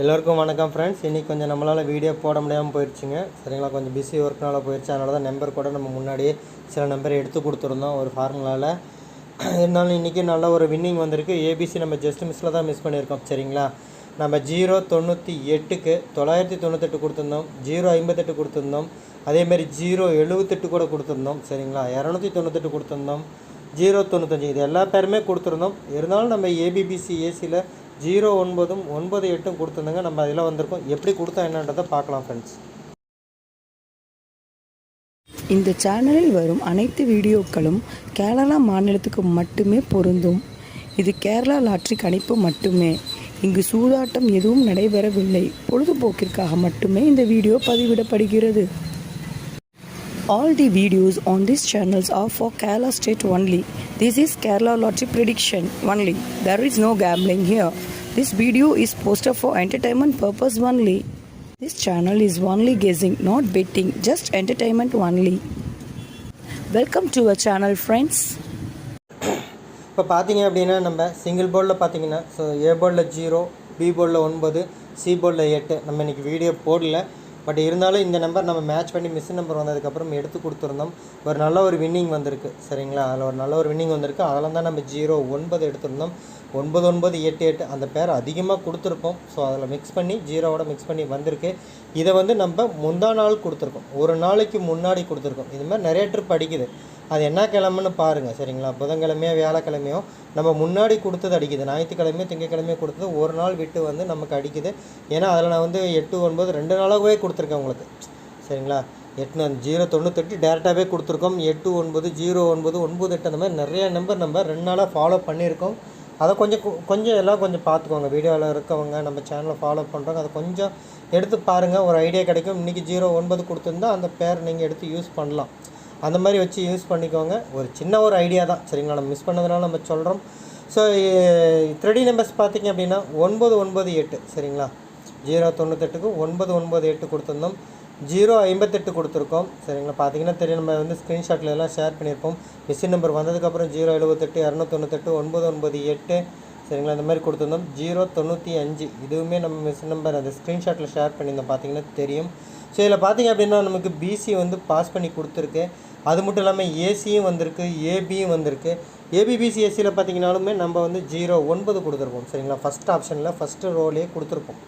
எல்லோருக்கும் வணக்கம் ஃப்ரெண்ட்ஸ் இன்றைக்கி கொஞ்சம் நம்மளால் வீடியோ போட முடியாமல் போயிடுச்சுங்க சரிங்களா? கொஞ்சம் பிஸி ஒர்க்னால போயிடுச்சு அதனால தான் நம்பர் கூட நம்ம முன்னாடியே சில நம்பர் எடுத்து கொடுத்துருந்தோம் ஒரு ஃபார்முலாவில் இருந்தாலும் இன்றைக்கி நல்ல ஒரு வின்னிங் வந்திருக்கு. ஏபிசி நம்ம ஜஸ்ட் மிஸ்ஸில் தான் மிஸ் பண்ணியிருக்கோம். சரிங்களா? நம்ம ஜீரோ தொண்ணூற்றி எட்டுக்கு தொள்ளாயிரத்தி தொண்ணூத்தெட்டு கொடுத்துருந்தோம். ஜீரோ ஐம்பத்தெட்டு கொடுத்துருந்தோம். அதேமாரி ஜீரோ எழுபத்தெட்டு கூட கொடுத்துருந்தோம். சரிங்களா? இரநூத்தி தொண்ணூத்தெட்டு கொடுத்துருந்தோம். ஜீரோ தொண்ணூத்தஞ்சு. இது எல்லா பேருமே கொடுத்துருந்தோம். இருந்தாலும் நம்ம ஏபிபிசி ஏசியில் ஜீரோ ஒன்பதும் ஒன்பது எட்டும் கொடுத்துருந்தோங்க. நம்ம அதில் வந்திருக்கோம். எப்படி கொடுத்தா என்னன்றதை பார்க்கலாம் ஃப்ரெண்ட்ஸ் இந்த சேனலில் வரும் அனைத்து வீடியோக்களும் கேரளா மாநிலத்துக்கு மட்டுமே பொருந்தும். இது கேரளா லாட்ரி கணிப்பு மட்டுமே. இங்கு சூதாட்டம் எதுவும் நடைபெறவில்லை. பொழுதுபோக்கிற்காக மட்டுமே இந்த வீடியோ பதிவிடப்படுகிறது. All the videos on these channels are for Kerala state only. This is Kerala lottery prediction only. There is no gambling here. This video is posted for entertainment purpose only. This channel is only guessing, not betting, just entertainment only. Welcome to our channel, friends. இப்போ பார்த்தீங்க அப்படின்னா நம்ம single போர்டில் பார்த்தீங்கன்னா so ஏ போர்டில் zero B போர்டில் ஒன்பது C போர்டில் எட்டு. நம்ம இன்றைக்கி வீடியோ போடல. பட் இருந்தாலும் இந்த நம்பர் நம்ம மேட்ச் பண்ணி மிஸ் நம்பர் வந்ததுக்கப்புறம் எடுத்து கொடுத்துருந்தோம். ஒரு நல்ல ஒரு வின்னிங் வந்திருக்கு. சரிங்களா? அதில் ஒரு நல்ல ஒரு வின்னிங் வந்திருக்கு. அதில் தான் நம்ம ஜீரோ ஒன்பது எடுத்திருந்தோம். ஒன்பது ஒன்பது எட்டு எட்டு அந்த பேர் அதிகமாக கொடுத்துருப்போம் ஸோ அதில் மிக்ஸ் பண்ணி ஜீரோவோட மிக்ஸ் பண்ணி வந்திருக்கு. இதை வந்து நம்ம முந்தா நாள் கொடுத்துருக்கோம். ஒரு நாளைக்கு முன்னாடி கொடுத்துருக்கோம். இது மாதிரி நிறைய ட்ரிப் அடிக்குது. அது என்ன கிழமைன்னு பாருங்கள் சரிங்களா? புதன்கிழமையோ வியாழக்கிழமையோ நம்ம முன்னாடி கொடுத்தது அடிக்குது. ஞாயிற்றுக்கிழமையோ திங்கக்கிழமையோ கொடுத்தது ஒரு நாள் விட்டு வந்து நமக்கு அடிக்குது. ஏன்னா அதில் நான் வந்து எட்டு ஒன்பது ரெண்டு நாளாகவே கொடுத்துருக்கேன் உங்களுக்கு. சரிங்களா? எட்டு ஜீரோ தொண்ணூத்தெட்டு டேரெக்டாகவே கொடுத்துருக்கோம். எட்டு ஒன்பது ஜீரோ ஒன்பது ஒன்பது எட்டு அந்த மாதிரி நிறைய நம்பர் நம்ம ரெண்டு நாளாக ஃபாலோ பண்ணியிருக்கோம். அதை கொஞ்சம் கொஞ்சம் எல்லாம் கொஞ்சம் பார்த்துக்கோங்க. வீடியோவில் இருக்கவங்க நம்ம சேனலை ஃபாலோ பண்ணுறவங்க அதை கொஞ்சம் எடுத்து பாருங்கள் ஒரு ஐடியா கிடைக்கும். இன்றைக்கி ஜீரோ ஒன்பது கொடுத்துருந்தா அந்த பேர் நீங்கள் எடுத்து யூஸ் பண்ணலாம். அந்த மாதிரி வச்சு யூஸ் பண்ணிக்கோங்க. ஒரு சின்ன ஒரு ஐடியா தான். சரிங்களா? நம்ம மிஸ் பண்ணதுனால நம்ம சொல்கிறோம் ஸோ த்ரெடி நம்பர்ஸ் பார்த்தீங்க அப்படின்னா ஒன்பது ஒன்பது எட்டு. சரிங்களா? ஜீரோ தொண்ணூத்தெட்டுக்கு ஒன்பது ஒன்பது எட்டு கொடுத்துருந்தோம். ஜீரோ ஐம்பத்தெட்டு கொடுத்துருக்கோம். சரிங்களா? பார்த்தீங்கன்னா தெரியும். நம்ம வந்து ஸ்க்ரீன்ஷாட்டில் எல்லாம் ஷேர் பண்ணியிருப்போம். மிஷின் நம்பர் வந்ததுக்கப்புறம் ஜீரோ எழுபத்தெட்டு இரநூத்தொண்ணூத்தெட்டு ஒன்பது ஒன்பது எட்டு. சரிங்களா? இந்த மாதிரி கொடுத்துருந்தோம். ஜீரோ தொண்ணூற்றி அஞ்சு. இதுவுமே நம்ம மிஷின் நம்பர் அந்த ஸ்க்ரீன்ஷாட்டில் ஷேர் பண்ணியிருந்தோம். பார்த்தீங்கன்னா தெரியும். ஸோ இதில் பார்த்தீங்க அப்படின்னா நமக்கு பிசி வந்து பாஸ் பண்ணி கொடுத்துருக்கு. அது மட்டும் இல்லாமல் ஏசியும் வந்திருக்கு. ஏபியும் வந்திருக்கு. ஏபிபிசி ஏசியில் பார்த்தீங்கன்னாலுமே நம்ம வந்து ஜீரோ ஒன்பது கொடுத்துருப்போம். சரிங்களா? ஃபஸ்ட் ஆப்ஷனில் ஃபஸ்ட்டு ரோலே கொடுத்துருப்போம்.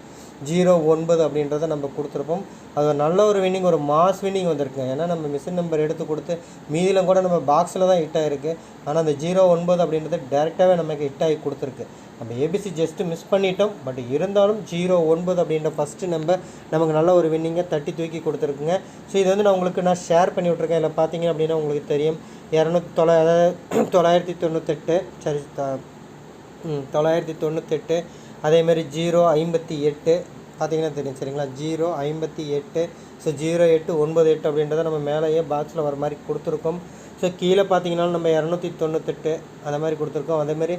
ஜீரோ ஒன்பது அப்படின்றத நம்ம கொடுத்துருப்போம். அது ஒரு நல்ல ஒரு வின்னிங் ஒரு மாஸ் வின்னிங் வந்திருக்குங்க. ஏன்னா நம்ம மிஷின் நம்பர் எடுத்து கொடுத்து மீதியில் கூட நம்ம பாக்ஸில் தான் ஹிட் ஆகிருக்கு ஆனால் அந்த ஜீரோ ஒன்பது அப்படின்றது டேரெக்டாகவே நமக்கு ஹிட் ஆகி கொடுத்துருக்கு. நம்ம ஏபிசி ஜஸ்ட்டு மிஸ் பண்ணிட்டோம். பட் இருந்தாலும் ஜீரோ ஒன்பது அப்படின்ற ஃபஸ்ட்டு நம்பர் நமக்கு நல்ல ஒரு வின்னிங்கை தட்டி தூக்கி கொடுத்துருக்குங்க. ஸோ இது வந்து நான் உங்களுக்கு நான் ஷேர் பண்ணி விட்ருக்கேன் இதில் பார்த்தீங்க அப்படின்னா உங்களுக்கு தெரியும். இரநூத்தி தொள்ளா அதாவது தொள்ளாயிரத்தி தொண்ணூத்தெட்டு சரி த- தொள்ளாயிரத்தி தொண்ணூத்தெட்டு அதேமாரி ஜீரோ ஐம்பத்தி எட்டு பார்த்தீங்கன்னா தெரியும் சரிங்களா? ஜீரோ ஐம்பத்தி எட்டு. ஸோ ஜீரோ எட்டு ஒன்பது எட்டு அப்படின்றத நம்ம மேலேயே பாக்ஸில் வர மாதிரி கொடுத்துருக்கோம். ஸோ கீழே பார்த்தீங்கன்னா நம்ம இரநூத்தி தொண்ணூத்தெட்டு அந்த மாதிரி கொடுத்துருக்கோம். அதேமாதிரி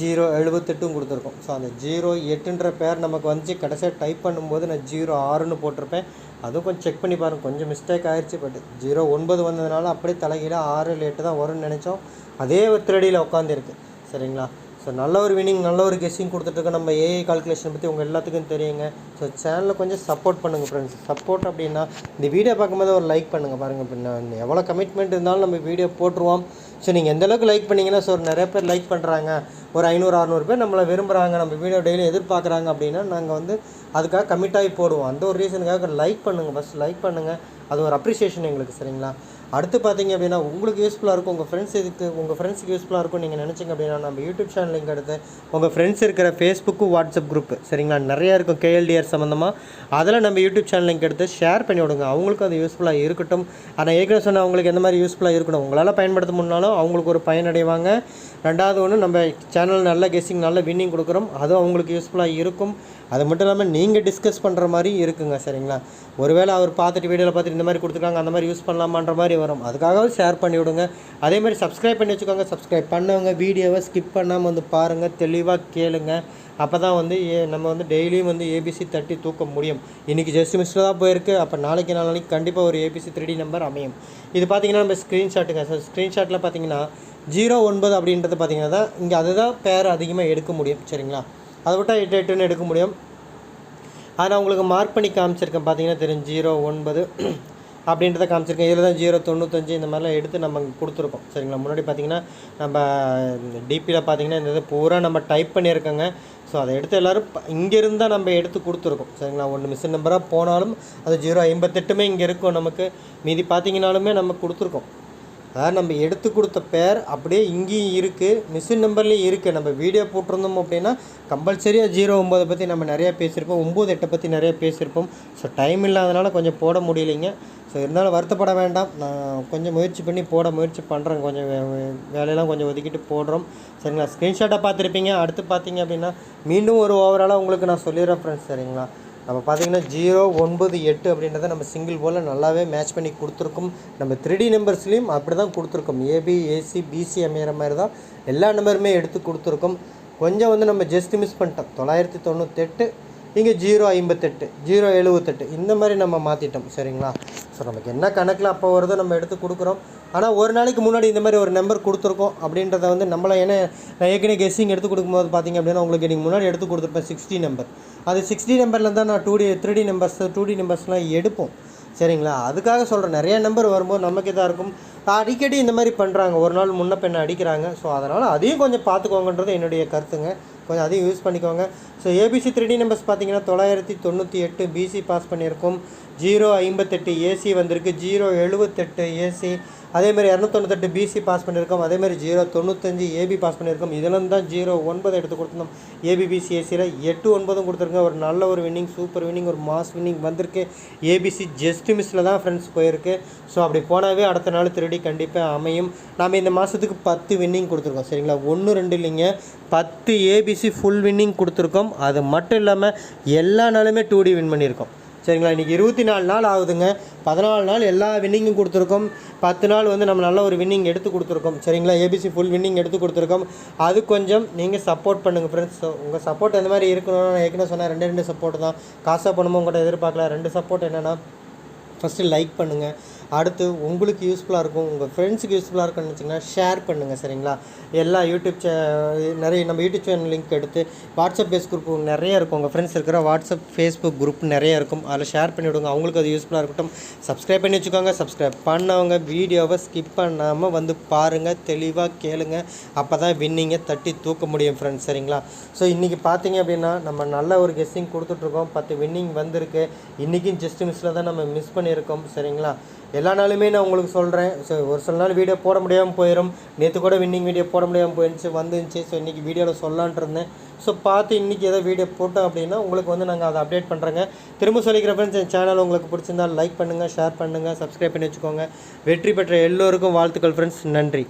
ஜீரோ எழுபத்தெட்டும் கொடுத்துருக்கோம். ஸோ அந்த ஜீரோ எட்டுன்ற பேர் நமக்கு வந்துச்சு. கடைசியாக டைப் பண்ணும்போது நான் ஜீரோ ஆறுன்னு போட்டிருப்பேன். அதுவும் கொஞ்சம் செக் பண்ணி பாருங்கள் கொஞ்சம் மிஸ்டேக் ஆயிடுச்சு பட் ஜீரோ ஒன்பது வந்ததுனால அப்படியே தலைகீழாக ஆறு இல்லை எட்டு தான் வரும்னு நினச்சோம். அதே ஒரு த்ரெடியில் உட்காந்துருக்கு சரிங்களா? ஸோ நல்ல ஒரு வினிங் நல்ல ஒரு கெஸ்ஸிங் கொடுத்துட்ருக்க நம்ம ஏஐ கால்குலேஷன் பற்றி உங்கள் எல்லாத்துக்கும் தெரியுங்க. ஸோ சேனலை கொஞ்சம் சப்போர்ட் பண்ணுங்கள் ஃப்ரெண்ட்ஸ் சப்போர்ட் அப்படின்னா இந்த வீடியோ பார்க்கும்போது ஒரு லைக் பண்ணுங்கள் பாருங்கள் பின்ன எவ்வளோ கமிட்மெண்ட் இருந்தாலும் நம்ம வீடியோ போட்டுருவோம். ஸோ நீங்கள் எந்த அளவுக்கு லைக் பண்ணிங்கன்னா ஸோ நிறைய பேர் லைக் பண்ணுறாங்க ஒரு ஐநூறு அறநூறு பேர் நம்மளை விரும்புகிறாங்க நம்ம வீடியோ டெய்லி எதிர்பார்க்குறாங்க அப்படின்னா நாங்கள் வந்து அதுக்காக கமிட்டாகி போடுவோம். அந்த ஒரு ரீசனுக்காக லைக் பண்ணுங்கள் ஃபஸ்ட் லைக் பண்ணுங்கள் அது ஒரு அப்ரிசியேஷன் எங்களுக்கு சரிங்களா? அடுத்து பார்த்தீங்க அப்படின்னா உங்களுக்கு யூஸ்ஃபுல்லாக இருக்கும் உங்கள் ஃப்ரெண்ட்ஸ் இதுக்கு உங்கள் ஃப்ரெண்ட்ஸுக்கு யூஸ்ஃபுல்லாக இருக்கும் நீங்கள் நினச்சிங்க அப்படின்னா நம்ம யூடியூப் சேனல் லிங்க் எடுத்து உங்கள் ஃப்ரெண்ட்ஸ் இருக்கிற ஃபேஸ்புக்கு வாட்ஸ்அப் குரூப் சரிங்களா? நிறையா இருக்கும் கேஎல்டிஆர் சம்மந்தமாக அதில் நம்ம யூடியூப் சேனல் லிங்க் எடுத்து ஷேர் பண்ணி விடுங்க. அவங்களுக்கும் அது யூஸ்ஃபுல்லாக இருக்கட்டும். ஆனால் ஏற்கனவே சொன்ன அவங்களுக்கு எந்த மாதிரி யூஸ்ஃபுல்லாக இருக்கணும் உங்களால் பயன்படுத்த முன்னாலும் அவங்களுக்கு ஒரு பயனடைவாங்க. ரெண்டாவது ஒன்று நம்ம சேனல் நல்ல கெஸ்ஸிங் நல்ல வின்னிங் கொடுக்குறோம். அதுவும் அவங்களுக்கு யூஸ்ஃபுல்லாக இருக்கும். அது மட்டும் இல்லாமல் நீங்கள் டிஸ்கஸ் பண்ணுற மாதிரி இருக்குங்க சரிங்களா? ஒருவேளை அவர் பார்த்துட்டு வீடியோவில் பார்த்துட்டு இந்த மாதிரி கொடுத்துருக்காங்க அந்த மாதிரி யூஸ் பண்ணலாமான்ற மாதிரி வரும். அதுக்காகவே ஷேர் பண்ணி விடுங்க. அதே மாதிரி சப்ஸ்கிரைப் பண்ணி வச்சுக்கோங்க. சப்ஸ்கிரைப் பண்ணவங்க வீடியோவை ஸ்கிப் பண்ணாமல் வந்து பாருங்கள் தெளிவாக கேளுங்க. அப்போ தான் வந்து ஏ நம்ம வந்து டெய்லியும் வந்து ஏபிசி தட்டி தூக்க முடியும். இன்றைக்கி ஜஸ்ட் மிஸ்டில் தான் போயிருக்கு. அப்போ நாளைக்கு நாளைக்கு கண்டிப்பாக ஒரு ஏபிசி த்ரீ நம்பர் அமையும். இது பார்த்தீங்கன்னா நம்ம ஸ்க்ரீன்ஷாட்டுங்க சார் ஸ்க்ரீன்ஷாட்டில் பார்த்தீங்கன்னா ஜீரோ ஒன்பது அப்படின்றது பார்த்தீங்கன்னா தான் இங்கே அதுதான் பேர் அதிகமாக எடுக்க முடியும். சரிங்களா? அதை விட்டால் எட்டு எட்டுன்னு எடுக்க முடியும். அதை நான் உங்களுக்கு மார்க் பண்ணி காமிச்சிருக்கேன். பார்த்தீங்கன்னா தெரியும் ஜீரோ ஒன்பது அப்படின்றத காமிச்சிருக்கேன். இதில் தான் ஜீரோ தொண்ணூத்தஞ்சு இந்த மாதிரிலாம் எடுத்து நம்ம கொடுத்துருக்கோம். சரிங்களா? முன்னாடி பார்த்தீங்கன்னா நம்ம டிபியில் பார்த்தீங்கன்னா இந்த இது பூரா நம்ம டைப் பண்ணியிருக்கோங்க. ஸோ அதை எடுத்து எல்லோரும் இங்கேருந்து தான் நம்ம எடுத்து கொடுத்துருக்கோம். சரிங்களா? ஒன்று மிஷின் நம்பராக போனாலும் அது ஜீரோ ஐம்பத்தெட்டுமே இங்கே இருக்கும் நமக்கு. மீதி பார்த்தீங்கனாலுமே நம்ம கொடுத்துருக்கோம். அதாவது நம்ம எடுத்து கொடுத்த பேர் அப்படியே இங்கேயும் இருக்குது மிஷின் நம்பர்லேயும் இருக்குது நம்ம வீடியோ போட்டிருந்தோம் அப்படின்னா கம்பல்சரியாக ஜீரோ ஒம்பதை பற்றி நம்ம நிறையா பேசியிருப்போம். ஒம்பது எட்டை பற்றி நிறையா பேசியிருப்போம். ஸோ டைம் இல்லாதனால கொஞ்சம் போட முடியலைங்க. ஸோ இருந்தாலும் வருத்தப்பட வேண்டாம். நான் கொஞ்சம் முயற்சி பண்ணி போட முயற்சி பண்ணுறேன் கொஞ்சம் வே- வேலையெல்லாம் கொஞ்சம் ஒதுக்கிட்டு போடுறோம். சரிங்களா? ஸ்க்ரீன்ஷாட்டை பார்த்துருப்பீங்க. அடுத்து பார்த்தீங்க அப்படின்னா மீண்டும் ஒரு ஓவராலாக உங்களுக்கு நான் சொல்லிடுறேன் ஃப்ரெண்ட்ஸ் சரிங்களா? நம்ம பார்த்தீங்கன்னா ஜீரோ ஒன்பது எட்டு அப்படின்றத நம்ம சிங்கிள் போல் நல்லாவே மேட்ச் பண்ணி கொடுத்துருக்கோம். நம்ம த்ரீ டி நம்பர்ஸ்லேயும் அப்படி தான் கொடுத்துருக்கோம் ஏபி ஏசி பிசி அமைகிற மாதிரி தான் எல்லா நம்பருமே எடுத்து கொடுத்துருக்கோம். கொஞ்சம் வந்து நம்ம ஜஸ்ட் மிஸ் பண்ணிட்டோம். தொள்ளாயிரத்தி தொண்ணூற்றெட்டு இங்கே ஜீரோ ஐம்பத்தெட்டு ஜீரோ எழுபத்தெட்டு இந்த மாதிரி நம்ம மாற்றிட்டோம் சரிங்களா? ஸோ நமக்கு என்ன கணக்கில் அப்போ வருதோ நம்ம எடுத்து கொடுக்குறோம். ஆனால் ஒரு நாளைக்கு முன்னாடி இந்த மாதிரி ஒரு நம்பர் கொடுத்துருக்கோம் அப்படின்றத வந்து நம்மளை ஏன்னா நான் ஏற்கனவே கெஸ்ஸிங் எடுத்து கொடுக்கும்போது பார்த்தீங்க அப்படின்னா உங்களுக்கு நீங்கள் முன்னாடி எடுத்து கொடுத்துருப்பேன் சிக்ஸ்டி நம்பர் அது சிக்ஸ்டி நம்பரில் தான் நான் two D three D numbers two D நம்பர்ஸ்லாம் எடுப்போம் சரிங்களா? அதுக்காக சொல்கிறேன் நிறைய நம்பர் வரும்போது நமக்கு இதாக இருக்கும். அடிக்கடி இந்த மாதிரி பண்ணுறாங்க ஒரு நாள் முன்ன பெண்ணை அடிக்கிறாங்க. ஸோ அதனால் அதையும் கொஞ்சம் பார்த்துக்கோங்கன்றது என்னுடைய கருத்துங்க. கொஞ்சம் அதையும் யூஸ் பண்ணிக்கோங்க. So ABC three D numbers பார்த்தீங்கன்னா தொள்ளாயிரத்தி தொண்ணூற்றி எட்டு பிசி பாஸ் பண்ணியிருக்கோம். ஜீரோ ஐம்பத்தெட்டு ஏசி வந்திருக்கு. ஜீரோ எழுபத்தெட்டு ஏசி அதேமாதிரி இரநூத்தொண்ணூத்தெட்டு பிசி பாஸ் பண்ணியிருக்கோம். அதேமாதிரி ஜீரோ தொண்ணூத்தஞ்சு ஏபி பாஸ் பண்ணியிருக்கோம். இதெல்லாம் தான் ஜீரோ ஒன்பது எடுத்து கொடுத்துருந்தோம். ஏபிபிசி ஏசியில் எட்டு ஒன்பதும் கொடுத்துருங்க ஒரு நல்ல ஒரு வின்னிங் சூப்பர் வின்னிங் ஒரு மாஸ் வின்னிங் வந்திருக்கு. ஏபிசி ஜஸ்ட் மிஸ்ஸில் தான் ஃப்ரெண்ட்ஸ் போயிருக்கு. ஸோ அப்படி போனாவே அடுத்த நாள் திருடி கண்டிப்பாக அமையும். நாம் இந்த மாதத்துக்கு பத்து வின்னிங் கொடுத்துருக்கோம். சரிங்களா? ஒன்று ரெண்டு இல்லைங்க. பத்து ஏபிசி ஃபுல் வின்னிங் கொடுத்துருக்கோம். அது மட்டும் இல்லாமல் எல்லா நாளுமே டூ டி வின் பண்ணியிருக்கோம். சரிங்களா? இன்றைக்கி இருபத்தி நாலு நாள் ஆகுதுங்க. பதினாலு நாள் எல்லா வின்னிங்கும் கொடுத்துருக்கோம். பத்து நாள் வந்து நம்ம நல்ல ஒரு வின்னிங் எடுத்து கொடுத்துருக்கோம். சரிங்களா? ஏபிசி ஃபுல் வின்னிங் எடுத்து கொடுத்துருக்கோம். அது கொஞ்சம் நீங்கள் சப்போர்ட் பண்ணுங்கள் ஃப்ரெண்ட்ஸ் உங்கள் சப்போர்ட் எந்த மாதிரி இருக்கணும்னு நான் ஏற்கனவே சொன்னேன். ரெண்டு ரெண்டு சப்போர்ட் தான். காசாக பண்ணுமோ உங்கள்கிட்ட எதிர்பார்க்கல. ரெண்டு சப்போர்ட் என்னென்னா ஃபஸ்ட்டு லைக் பண்ணுங்கள் அடுத்து உங்களுக்கு யூஸ்ஃபுல்லாக இருக்கும் உங்கள் ஃப்ரெண்ட்ஸுக்கு யூஸ்ஃபுல்லாக இருக்கும்னு வச்சிங்கன்னா ஷேர் பண்ணுங்கள் சரிங்களா? எல்லா யூடியூப் சே நிறைய நம்ம யூடியூப் சேனல் லிங்க் எடுத்து வாட்ஸ்அப் பேஸ் குரூப் நிறைய இருக்கும். உங்கள் ஃப்ரெண்ட்ஸ் இருக்கிற வாட்ஸ்அப் ஃபேஸ்புக் குரூப் நிறைய இருக்கும். அதில் ஷேர் பண்ணிவிடுங்க அவங்களுக்கு அது யூஸ்ஃபுல்லாக இருக்கட்டும். சப்ஸ்கிரைப் பண்ணி வச்சுக்கோங்க. சப்ஸ்கிரைப் பண்ணவங்க வீடியோவை ஸ்கிப் பண்ணாமல் வந்து பாருங்கள் தெளிவாக கேளுங்க. அப்போ தான் வின்னிங்கை தட்டி தூக்க முடியும் ஃப்ரெண்ட்ஸ் சரிங்களா? ஸோ இன்றைக்கி பார்த்தீங்க அப்படின்னா நம்ம நல்ல ஒரு கெஸ்ஸிங் கொடுத்துட்ருக்கோம் பத்து வின்னிங் வந்திருக்கு. இன்றைக்கும் ஜஸ்ட் மிஸ்ஸில் தான் நம்ம மிஸ் பண்ணியிருக்கோம் சரிங்களா? எல்லா நாளுமே நான் உங்களுக்கு சொல்கிறேன் ஸோ ஒரு சில நாள் வீடியோ போட முடியாமல் போயிடும் நேற்று கூட வின்னிங் வீடியோ போட முடியாமல் போயிருந்துச்சு வந்துருந்துச்சு. ஸோ இன்றைக்கி வீடியோவில் சொல்லலான்ட்டு இருந்தேன். ஸோ பார்த்து இன்றைக்கி ஏதோ வீடியோ போட்டோம் அப்படின்னா உங்களுக்கு வந்து நாங்கள் அதை அப்டேட் பண்ணுறேங்க திரும்ப சொல்லிக்கிற ஃப்ரெண்ட்ஸ் என் சேனல் உங்களுக்கு பிடிச்சிருந்தா லைக் பண்ணுங்கள் ஷேர் பண்ணுங்கள் சப்ஸ்கிரைப் பண்ணி வச்சுக்கோங்க. வெற்றி பெற்ற எல்லோருக்கும் வாழ்த்துக்கள் ஃப்ரெண்ட்ஸ் நன்றி.